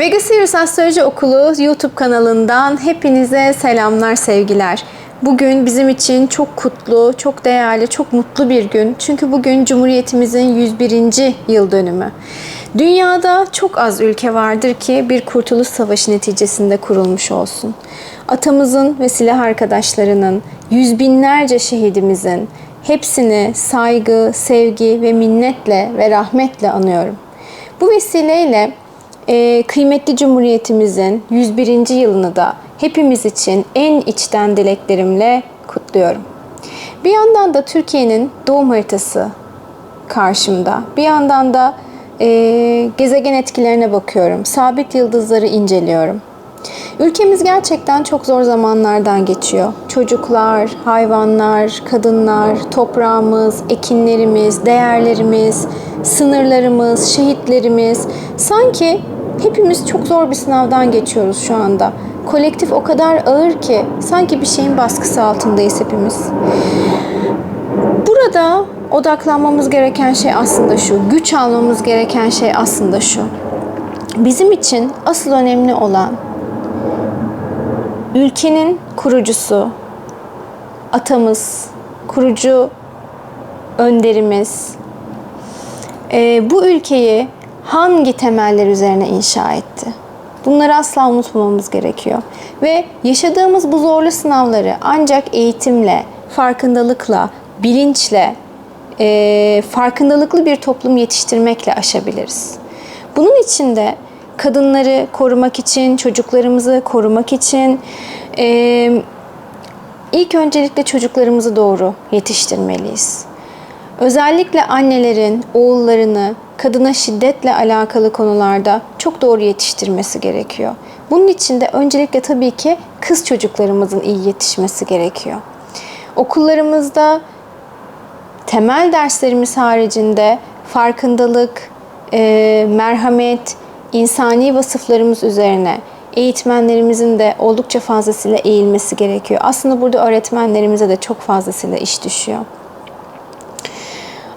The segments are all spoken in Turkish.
Vegasirius Astroloji Okulu YouTube kanalından hepinize selamlar, sevgiler. Bugün bizim için çok kutlu, çok değerli, çok mutlu bir gün. Çünkü bugün Cumhuriyetimizin 101. yıl dönümü. Dünyada çok az ülke vardır ki bir kurtuluş savaşı neticesinde kurulmuş olsun. Atamızın ve silah arkadaşlarının, yüz binlerce şehidimizin hepsini saygı, sevgi ve minnetle ve rahmetle anıyorum. Bu vesileyle e, kıymetli Cumhuriyetimizin 101. yılını da hepimiz için en içten dileklerimle kutluyorum. Bir yandan da Türkiye'nin doğum haritası karşımda. Bir yandan da e, gezegen etkilerine bakıyorum. Sabit yıldızları inceliyorum. Ülkemiz gerçekten çok zor zamanlardan geçiyor. Çocuklar, hayvanlar, kadınlar, toprağımız, ekinlerimiz, değerlerimiz, sınırlarımız, şehitlerimiz sanki hepimiz çok zor bir sınavdan geçiyoruz şu anda. Kolektif o kadar ağır ki sanki bir şeyin baskısı altındayız hepimiz. Burada odaklanmamız gereken şey aslında şu. Güç almamız gereken şey aslında şu. Bizim için asıl önemli olan ülkenin kurucusu, atamız, kurucu önderimiz bu ülkeyi hangi temeller üzerine inşa etti? Bunları asla unutmamamız gerekiyor. Ve yaşadığımız bu zorlu sınavları ancak eğitimle, farkındalıkla, bilinçle, e, farkındalıklı bir toplum yetiştirmekle aşabiliriz. Bunun için de kadınları korumak için, çocuklarımızı korumak için e, ilk öncelikle çocuklarımızı doğru yetiştirmeliyiz. Özellikle annelerin oğullarını kadına şiddetle alakalı konularda çok doğru yetiştirmesi gerekiyor. Bunun için de öncelikle tabii ki kız çocuklarımızın iyi yetişmesi gerekiyor. Okullarımızda temel derslerimiz haricinde farkındalık, e, merhamet, insani vasıflarımız üzerine eğitmenlerimizin de oldukça fazlasıyla eğilmesi gerekiyor. Aslında burada öğretmenlerimize de çok fazlasıyla iş düşüyor.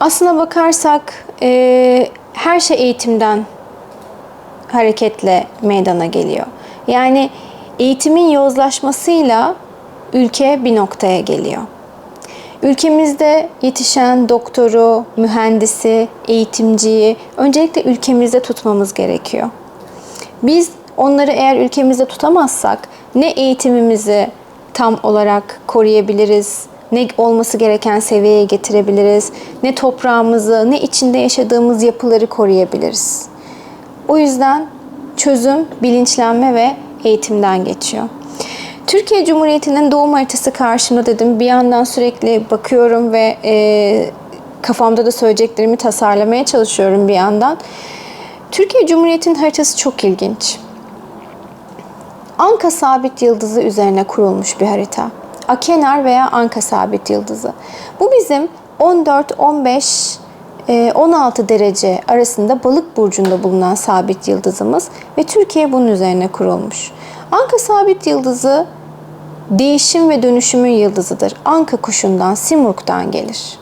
Aslına bakarsak e, her şey eğitimden hareketle meydana geliyor. Yani eğitimin yozlaşmasıyla ülke bir noktaya geliyor. Ülkemizde yetişen doktoru, mühendisi, eğitimciyi öncelikle ülkemizde tutmamız gerekiyor. Biz onları eğer ülkemizde tutamazsak ne eğitimimizi tam olarak koruyabiliriz, ne olması gereken seviyeye getirebiliriz, ne toprağımızı, ne içinde yaşadığımız yapıları koruyabiliriz. O yüzden çözüm bilinçlenme ve eğitimden geçiyor. Türkiye Cumhuriyeti'nin doğum haritası karşımda dedim. Bir yandan sürekli bakıyorum ve e, kafamda da söyleyeceklerimi tasarlamaya çalışıyorum bir yandan. Türkiye Cumhuriyeti'nin haritası çok ilginç. Anka sabit yıldızı üzerine kurulmuş bir harita. Akenar veya Anka sabit yıldızı. Bu bizim 14, 15, 16 derece arasında balık burcunda bulunan sabit yıldızımız ve Türkiye bunun üzerine kurulmuş. Anka sabit yıldızı değişim ve dönüşümün yıldızıdır. Anka kuşundan, Simurg'dan gelir.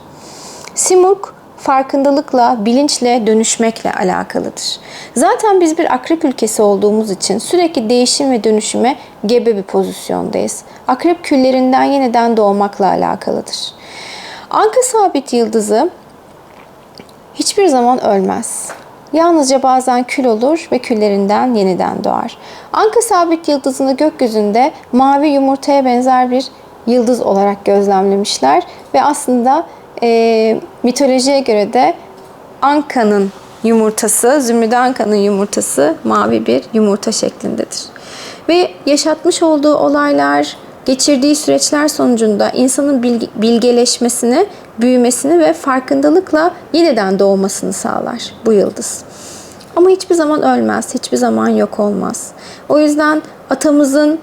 Simurg farkındalıkla, bilinçle, dönüşmekle alakalıdır. Zaten biz bir akrep ülkesi olduğumuz için sürekli değişim ve dönüşüme gebe bir pozisyondayız. Akrep küllerinden yeniden doğmakla alakalıdır. Anka sabit yıldızı hiçbir zaman ölmez. Yalnızca bazen kül olur ve küllerinden yeniden doğar. Anka sabit yıldızını gökyüzünde mavi yumurtaya benzer bir yıldız olarak gözlemlemişler ve aslında e, mitolojiye göre de Anka'nın yumurtası, Zümrüt Anka'nın yumurtası mavi bir yumurta şeklindedir. Ve yaşatmış olduğu olaylar, geçirdiği süreçler sonucunda insanın bilgeleşmesini, büyümesini ve farkındalıkla yeniden doğmasını sağlar bu yıldız. Ama hiçbir zaman ölmez, hiçbir zaman yok olmaz. O yüzden atamızın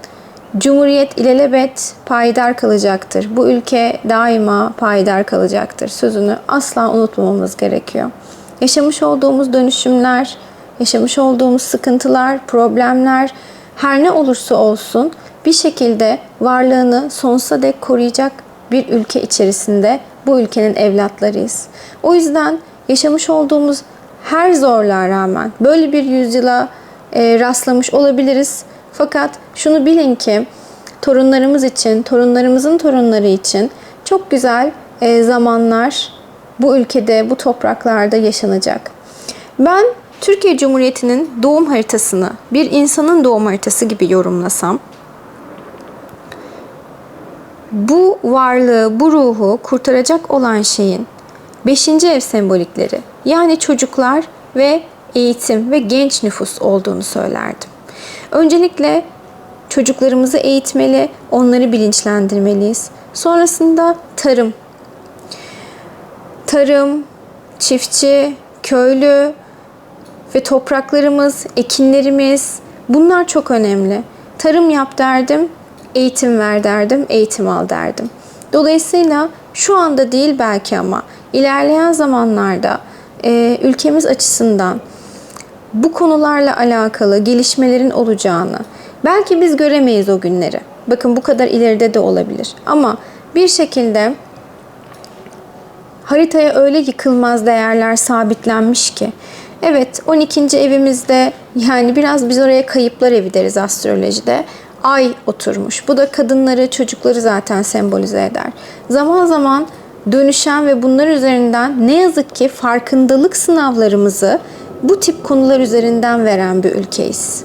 Cumhuriyet ilelebet payidar kalacaktır. Bu ülke daima payidar kalacaktır. Sözünü asla unutmamamız gerekiyor. Yaşamış olduğumuz dönüşümler, yaşamış olduğumuz sıkıntılar, problemler her ne olursa olsun bir şekilde varlığını sonsuza dek koruyacak bir ülke içerisinde bu ülkenin evlatlarıyız. O yüzden yaşamış olduğumuz her zorluğa rağmen böyle bir yüzyıla e, rastlamış olabiliriz. Fakat şunu bilin ki torunlarımız için, torunlarımızın torunları için çok güzel e, zamanlar bu ülkede, bu topraklarda yaşanacak. Ben Türkiye Cumhuriyeti'nin doğum haritasını bir insanın doğum haritası gibi yorumlasam, bu varlığı, bu ruhu kurtaracak olan şeyin 5. ev sembolikleri yani çocuklar ve eğitim ve genç nüfus olduğunu söylerdim. Öncelikle çocuklarımızı eğitmeli, onları bilinçlendirmeliyiz. Sonrasında tarım. Tarım, çiftçi, köylü ve topraklarımız, ekinlerimiz bunlar çok önemli. Tarım yap derdim, eğitim ver derdim, eğitim al derdim. Dolayısıyla şu anda değil belki ama ilerleyen zamanlarda e, ülkemiz açısından bu konularla alakalı gelişmelerin olacağını, belki biz göremeyiz o günleri. Bakın bu kadar ileride de olabilir. Ama bir şekilde haritaya öyle yıkılmaz değerler sabitlenmiş ki. Evet 12. evimizde yani biraz biz oraya kayıplar evi deriz astrolojide. Ay oturmuş. Bu da kadınları, çocukları zaten sembolize eder. Zaman zaman dönüşen ve bunlar üzerinden ne yazık ki farkındalık sınavlarımızı bu tip konular üzerinden veren bir ülkeyiz.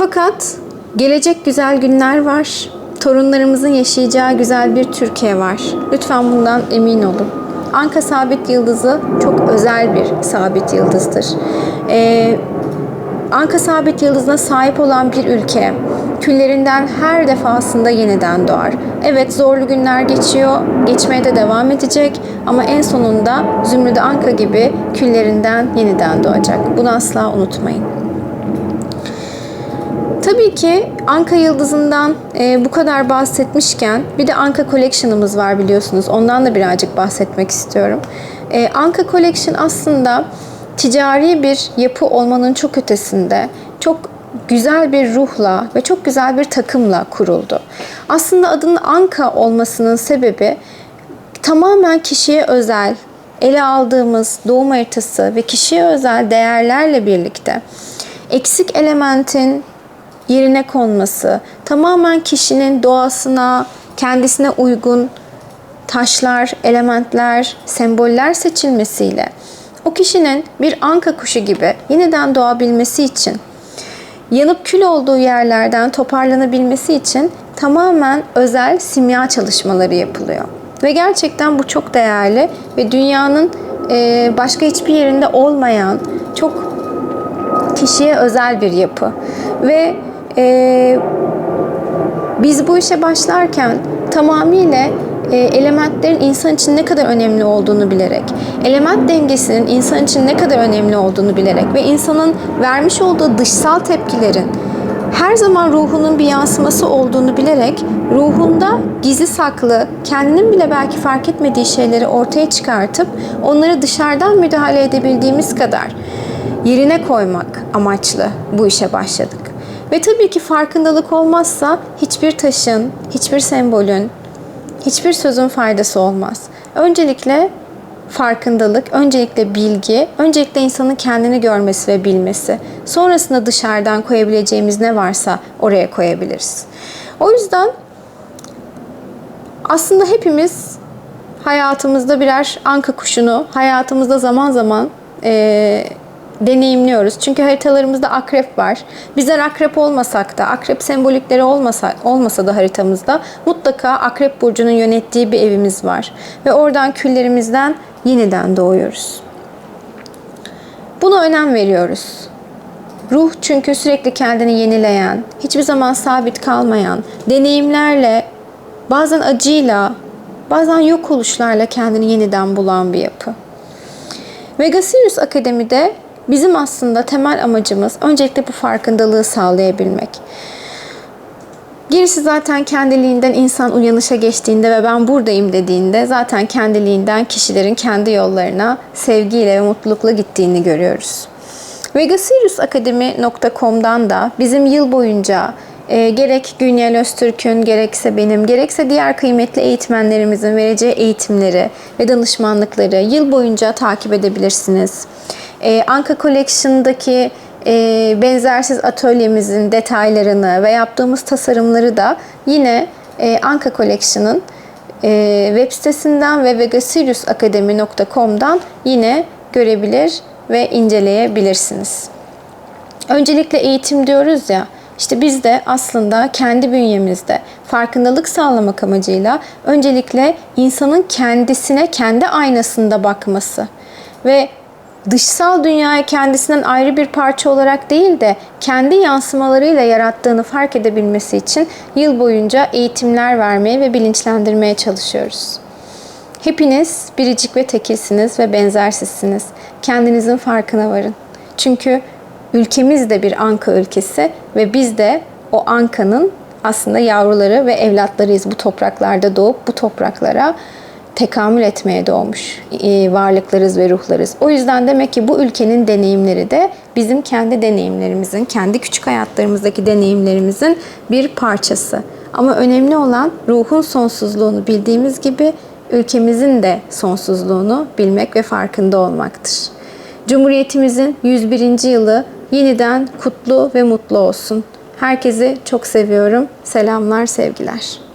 Fakat gelecek güzel günler var. Torunlarımızın yaşayacağı güzel bir Türkiye var. Lütfen bundan emin olun. Anka sabit yıldızı çok özel bir sabit yıldızdır. Ee, Anka sabit yıldızına sahip olan bir ülke küllerinden her defasında yeniden doğar. Evet zorlu günler geçiyor, geçmeye de devam edecek ama en sonunda Zümrüt Anka gibi küllerinden yeniden doğacak. Bunu asla unutmayın. Tabii ki Anka Yıldızı'ndan e, bu kadar bahsetmişken bir de Anka Collection'ımız var biliyorsunuz. Ondan da birazcık bahsetmek istiyorum. E, Anka Collection aslında ticari bir yapı olmanın çok ötesinde çok güzel bir ruhla ve çok güzel bir takımla kuruldu. Aslında adının Anka olmasının sebebi tamamen kişiye özel ele aldığımız doğum haritası ve kişiye özel değerlerle birlikte eksik elementin yerine konması, tamamen kişinin doğasına, kendisine uygun taşlar, elementler, semboller seçilmesiyle o kişinin bir anka kuşu gibi yeniden doğabilmesi için yanıp kül olduğu yerlerden toparlanabilmesi için tamamen özel simya çalışmaları yapılıyor. Ve gerçekten bu çok değerli ve dünyanın başka hiçbir yerinde olmayan çok kişiye özel bir yapı. Ve e, biz bu işe başlarken tamamıyla e, elementlerin insan için ne kadar önemli olduğunu bilerek, element dengesinin insan için ne kadar önemli olduğunu bilerek ve insanın vermiş olduğu dışsal tepkilerin her zaman ruhunun bir yansıması olduğunu bilerek ruhunda gizli saklı, kendinin bile belki fark etmediği şeyleri ortaya çıkartıp onları dışarıdan müdahale edebildiğimiz kadar yerine koymak amaçlı bu işe başladık. Ve tabii ki farkındalık olmazsa hiçbir taşın, hiçbir sembolün, hiçbir sözün faydası olmaz. Öncelikle farkındalık, öncelikle bilgi, öncelikle insanın kendini görmesi ve bilmesi. Sonrasında dışarıdan koyabileceğimiz ne varsa oraya koyabiliriz. O yüzden aslında hepimiz hayatımızda birer anka kuşunu, hayatımızda zaman zaman e, deneyimliyoruz. Çünkü haritalarımızda akrep var. Bizler akrep olmasak da, akrep sembolikleri olmasa, olmasa da haritamızda mutlaka akrep burcunun yönettiği bir evimiz var. Ve oradan küllerimizden yeniden doğuyoruz. Buna önem veriyoruz. Ruh çünkü sürekli kendini yenileyen, hiçbir zaman sabit kalmayan, deneyimlerle, bazen acıyla, bazen yok oluşlarla kendini yeniden bulan bir yapı. Vega Sirius Akademi'de Bizim aslında temel amacımız öncelikle bu farkındalığı sağlayabilmek. Gerisi zaten kendiliğinden insan uyanışa geçtiğinde ve ben buradayım dediğinde zaten kendiliğinden kişilerin kendi yollarına sevgiyle ve mutlulukla gittiğini görüyoruz. Vegasiriusakademi.com'dan da bizim yıl boyunca e, gerek Günyel Öztürk'ün gerekse benim gerekse diğer kıymetli eğitmenlerimizin vereceği eğitimleri ve danışmanlıkları yıl boyunca takip edebilirsiniz. E, Anka Collection'daki e, benzersiz atölyemizin detaylarını ve yaptığımız tasarımları da yine e, Anka Collection'ın e, web sitesinden ve vegasiriusakademi.com'dan yine görebilir ve inceleyebilirsiniz. Öncelikle eğitim diyoruz ya, işte biz de aslında kendi bünyemizde farkındalık sağlamak amacıyla öncelikle insanın kendisine kendi aynasında bakması ve dışsal dünyayı kendisinden ayrı bir parça olarak değil de kendi yansımalarıyla yarattığını fark edebilmesi için yıl boyunca eğitimler vermeye ve bilinçlendirmeye çalışıyoruz. Hepiniz biricik ve tekilsiniz ve benzersizsiniz. Kendinizin farkına varın. Çünkü ülkemiz de bir anka ülkesi ve biz de o ankanın aslında yavruları ve evlatlarıyız. Bu topraklarda doğup bu topraklara tekamül etmeye doğmuş e, varlıklarız ve ruhlarız. O yüzden demek ki bu ülkenin deneyimleri de bizim kendi deneyimlerimizin, kendi küçük hayatlarımızdaki deneyimlerimizin bir parçası. Ama önemli olan ruhun sonsuzluğunu bildiğimiz gibi ülkemizin de sonsuzluğunu bilmek ve farkında olmaktır. Cumhuriyetimizin 101. yılı yeniden kutlu ve mutlu olsun. Herkesi çok seviyorum. Selamlar, sevgiler.